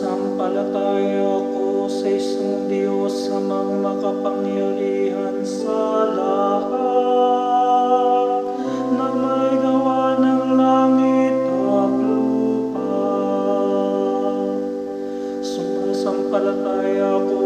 Nagsampalataya ko sa isang Diyos amang makapangyarihan sa lahat na may gawa ng langit at lupa. Sumasampalataya ko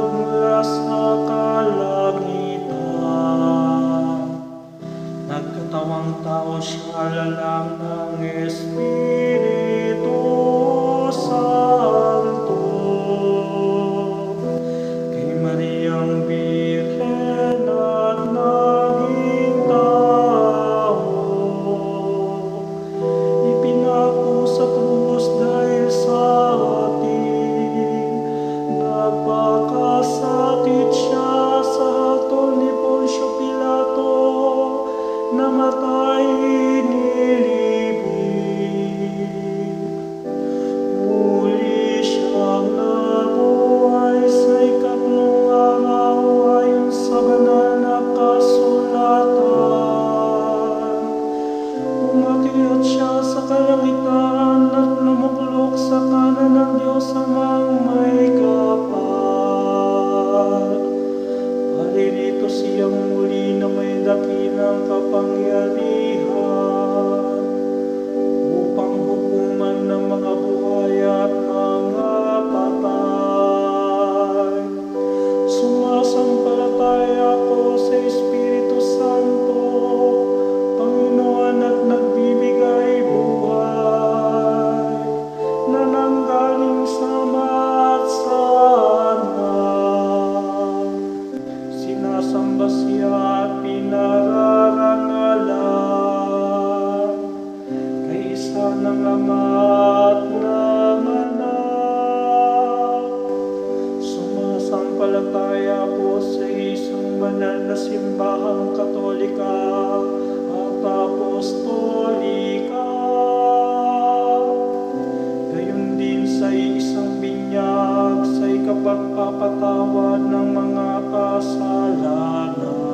bless Sumampalataya po sa isang banal na simbahang katolika at apostolika. Gayon din sa isang binyag sa ikapagpapatawad ng mga kasalanan.